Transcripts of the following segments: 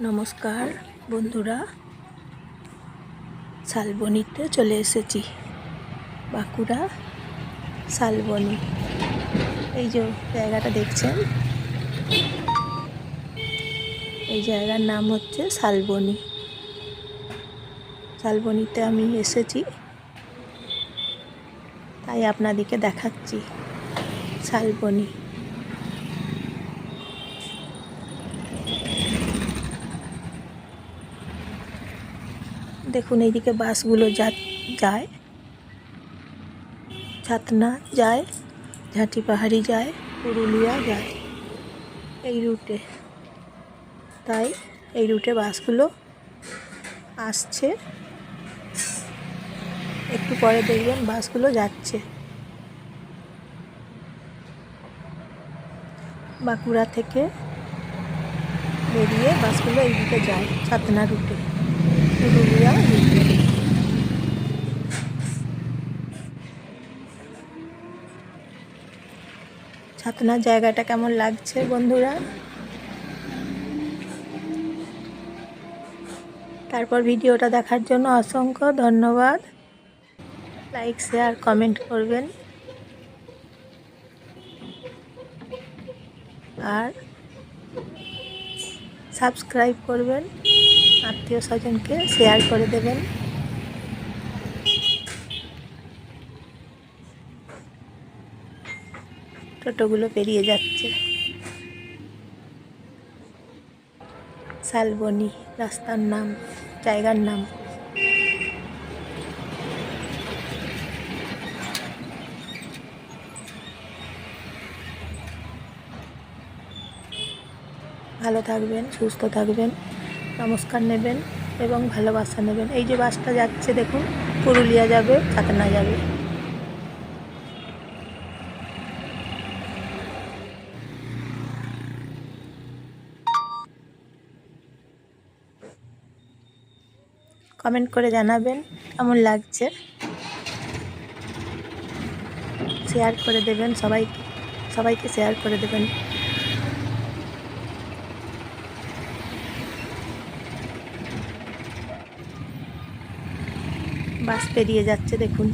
নমস্কার, বন্ধুরা। শালবনিতে চলে এসেছি। বাঁকুড়া শালবনি। এই যে জায়গাটা দেখছেন? এই জায়গার নাম হচ্ছে শালবনি। শালবনিতে আমি এসেছি। তাই আপনাদেরকে দেখাচ্ছি শালবনি। দেখুন, এইদিকে বাসগুলো যা, যায়। ছাতনা যায়, ঝাঁটি পাহাড়ি যায়, পুরুলিয়া যায়। এই রুটে। তাই এই রুটে বাসগুলো আসছে। একটু পরে দেখবেন বাসগুলো যাচ্ছে। বাঁকুড়া থেকে বেরিয়ে বাসগুলো এইদিকে যায়, ছাতনা রুটে। ছাতনার জায়গাটা কেমন লাগছে বন্ধুরা? তারপর ভিডিওটা দেখার জন্য অসংখ্য ধন্যবাদ। লাইক শেয়ার কমেন্ট করবেন। আর সাবস্ক্রাইব করবেন। আত্মীয় স্বজনকে শেয়ার করে দেবেন। টোটোগুলো পেরিয়ে যাচ্ছে। শালবনি, রাস্তার নাম, জায়গার নাম। ভালো থাকবেন, সুস্থ থাকবেন। নমস্কার নেবেন এবং ভালোবাসা নেবেন। এই যে বাসটা যাচ্ছে, দেখুন, পুরুলিয়া যাবে ছাতনা যাবে। কমেন্ট করে জানাবেন, কেমন লাগছে? শেয়ার করে দেবেন, সবাইকে সবাইকে শেয়ার করে দেবেন। বাস পেরিয়ে যাচ্ছে দেখুন।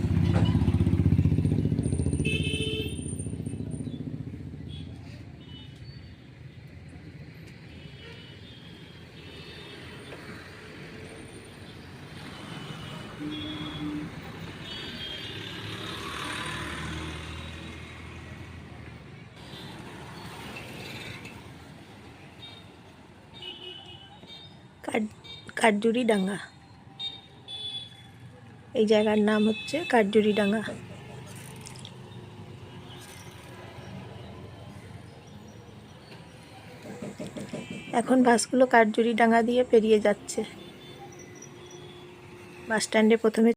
কাঠ কাঠজুরি ডাঙ্গা। এই জায়গার নাম হচ্ছে কাঠজুরি ডাঙ্গা এখন বাসগুলো কাঠজুরি ডাঙ্গা দিয়ে পেরিয়ে যাচ্ছে। বাস স্ট্যান্ডে প্রথমে